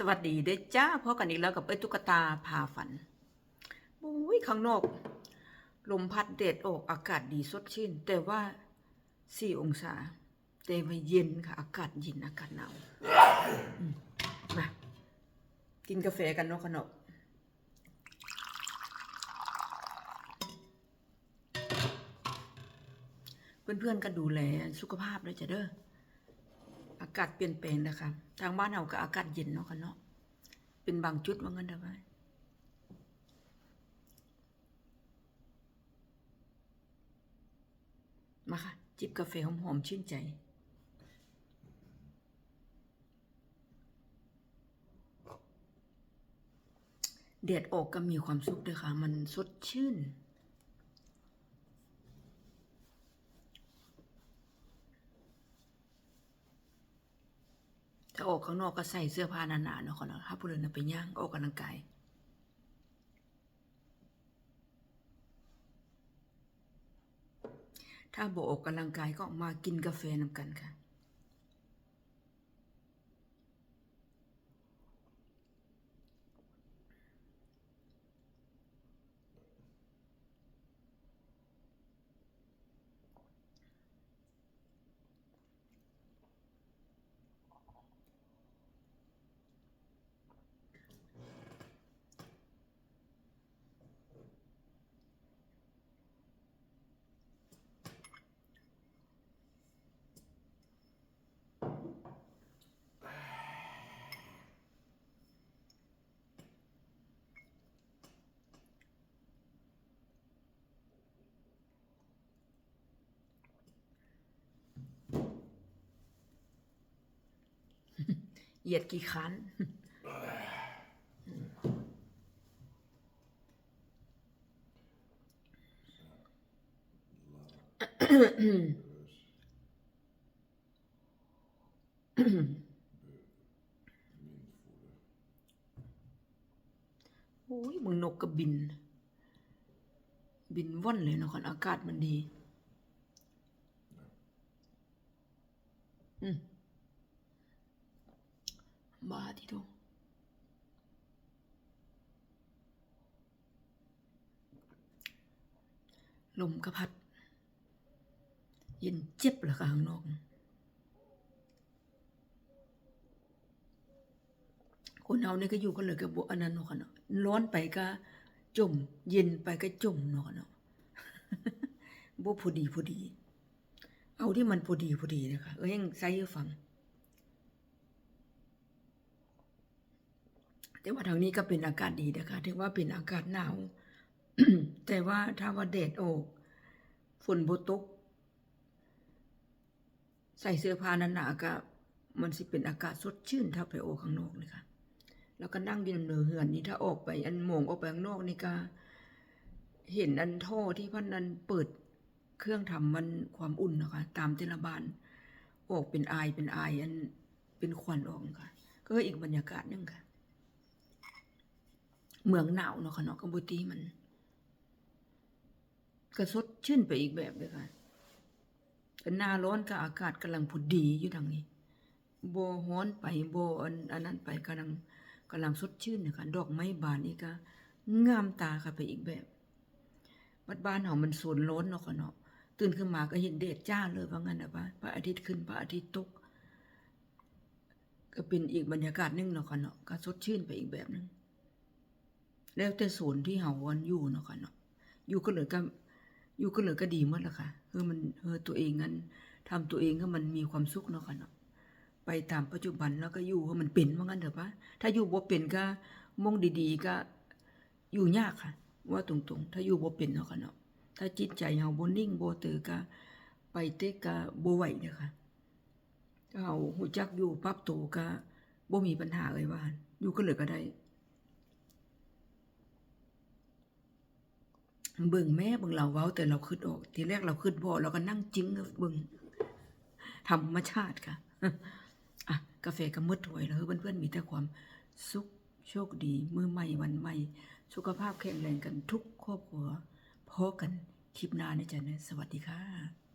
สวัสดีเด้จ้าพบกันอีกแล้วกับเอ้ตุ๊กตาพาฝันโอ้ยข้างนอก ลมพัดเด็ดออกอากาศดีสดชื่น แต่ว่าสี่องศา แต่ว่าเย็นค่ะ อากาศเย็นอากาศหนาวมมากินกาแฟกันเนาะขนมเพื่อนๆก็ดูแลสุขภาพด้วยจ้ะเด้อ อากาศเปลี่ยนแปลงนะคะ ทางบ้านเราก็อากาศเย็นเนาะค่ะเนาะ เป็นบางจุดว่างั้นได้ไหมมาค่ะ จิบกาแฟหอมๆชื่นใจ เดดออกก็มีความสุขด้วยค่ะ มันสดชื่น ถ้าออกข้างนอกก็ใส่เสื้อผ้าหนาๆเนาะค่ะนะถ้าผู้เดินไปย่างออกกำลังกายถ้าบออกกำลังกายก็มากินกาแฟนำกันค่ะ เหยียดกี่คันโอ้ยมึงนกกระบิน บินว่อนเลยนะคนอากาศมันดี อืม บ้าที่ดูลมกระพัด เย็นเจ็บเลยค่ะข้างนอกคนเอาเนี่ยก็อยู่กันเลยกับบอันนั้นเนาะค่ะเนาะร้อนไปก็จม เย็นไปก็จมเนาะค่ะเนาะบ่พอดีพอดี เอาที่มันพอดีพอดีนะคะเอ้ยยังใส่ฟัง แต่ว่าทางนี้ก็เป็นอากาศดีนะคะถือว่าเป็นอากาศหนาว แต่ว่าถ้าว่าแดดออกฝนบ่ตก ใส่เสื้อผ้าหนาๆก็มันสิเป็นอากาศสดชื่นถ้าไปออกข้างนอกเลยค่ะแล้วก็นั่งดินเนือเหือนนี่ถ้าออกไปอันโมงออกไปข้างนอกนี่ก็เห็นอันท่อที่พันนั้นเปิดเครื่องทำมันความอุ่นนะคะตามเทละบานออกเป็นไอเป็นไออันเป็นควันออกค่ะ ก็อีกบรรยากาศหนึงค่ะ เมืองหนาวเนาะค่ะเนาะกัมพูตีมันก็สดชื่นไปอีกแบบเลยค่ะเป็นหน้าร้อนก็อากาศกำลังพอดีอยู่ทางนี้โบฮ้อนไปโบอันอันนั้นไปกำลังกำลังสดชื่นนะคะดอกไม้บานนี่ก็งามตาค่ะไปอีกแบบวัดบ้านเฮามันโซนร้นเนาะค่ะเนาะตื่นขึ้นมาก็เห็นแดดจ้าเลยว่างั้นนะว่าพระอาทิตย์ขึ้นพระอาทิตย์ตก ก็เป็นอีกบรรยากาศหนึงเนาะค่ะเนาะก็สดชื่นไปอีกแบบหนึง แล้วแต่ศูนย์ที่เฮาวันอยู่เนาะค่ะเนาะอยู่ก็เหลือก็อยู่ก็เหลือก็ดีหมดละค่ะเออมันเออตัวเองงั้นทำตัวเองให้มันมีความสุขเนาะค่ะเนาะไปตามปัจจุบันแล้วก็อยู่ให้มันเป็นว่างั้นเถอะปะถ้าอยู่บ่เป็นก็มองดีๆก็อยู่ยากค่ะ ว่าตรงๆ ถ้าอยู่บ่เป็นเนาะค่ะเนาะถ้าจิตใจเฮาบ่นิ่งบ่ตื่นก็ไปเตะก็บ่ไหวเด้อค่ะถ้าเฮาฮู้จักอยู่ปรับตัวก็บ่มีปัญหาเลยว่าอยู่ก็เหลือก็ได้ เบิ่งแม่เบิ่งเราเว้าแต่เราคืดออก ทีแรกเราคืดบ่เราก็นั่งจิ้งเบิ่งธรรมชาติค่ะอะกาแฟก็มืดถวยแล้วเพื่อนๆมีแต่ความสุขโชคดีมือใหม่วันใหม่ สุขภาพแข็งแรงกันทุกครอบครัวพอกันคลิปหน้านะจ๊ะนะสวัสดีค่ะ